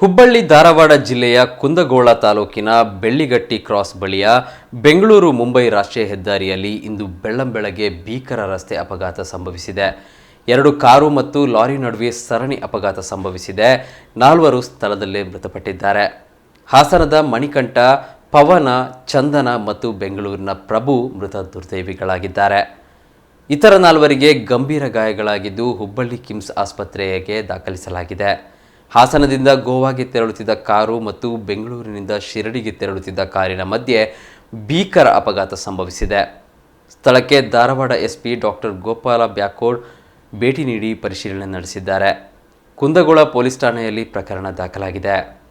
ಹುಬ್ಬಳ್ಳಿ ಧಾರವಾಡ ಜಿಲ್ಲೆಯ ಕುಂದಗೋಳ ತಾಲೂಕಿನ ಬೆಳ್ಳಿಗಟ್ಟಿ ಕ್ರಾಸ್ ಬಳಿಯ ಬೆಂಗಳೂರು ಮುಂಬೈ ರಾಷ್ಟ್ರೀಯ ಹೆದ್ದಾರಿಯಲ್ಲಿ ಇಂದು ಬೆಳ್ಳಂಬೆಳಗ್ಗೆ ಭೀಕರ ರಸ್ತೆ ಅಪಘಾತ ಸಂಭವಿಸಿದೆ. ಎರಡು ಕಾರು ಮತ್ತು ಲಾರಿ ನಡುವೆ ಸರಣಿ ಅಪಘಾತ ಸಂಭವಿಸಿದೆ. ನಾಲ್ವರು ಸ್ಥಳದಲ್ಲೇ ಮೃತಪಟ್ಟಿದ್ದಾರೆ. ಹಾಸನದ ಮಣಿಕಂಠ, ಪವನ, ಚಂದನ ಮತ್ತು ಬೆಂಗಳೂರಿನ ಪ್ರಭು ಮೃತ ದುರ್ದೈವಿಗಳಾಗಿದ್ದಾರೆ. ಇತರ ನಾಲ್ವರಿಗೆ ಗಂಭೀರ ಗಾಯಗಳಾಗಿದ್ದು ಹುಬ್ಬಳ್ಳಿ ಕಿಮ್ಸ್ ಆಸ್ಪತ್ರೆಗೆ ದಾಖಲಿಸಲಾಗಿದೆ. ಹಾಸನದಿಂದ ಗೋವಾಗೆ ತೆರಳುತ್ತಿದ್ದ ಕಾರು ಮತ್ತು ಬೆಂಗಳೂರಿನಿಂದ ಶಿರಡಿಗೆ ತೆರಳುತ್ತಿದ್ದ ಕಾರಿನ ಮಧ್ಯೆ ಭೀಕರ ಅಪಘಾತ ಸಂಭವಿಸಿದೆ. ಸ್ಥಳಕ್ಕೆ ಧಾರವಾಡ ಎಸ್ಪಿ ಡಾಕ್ಟರ್ ಗೋಪಾಲ ಬ್ಯಾಕೋಡ್ ಭೇಟಿ ನೀಡಿ ಪರಿಶೀಲನೆ ನಡೆಸಿದ್ದಾರೆ. ಕುಂದಗೋಳ ಪೊಲೀಸ್ ಠಾಣೆಯಲ್ಲಿ ಪ್ರಕರಣ ದಾಖಲಾಗಿದೆ.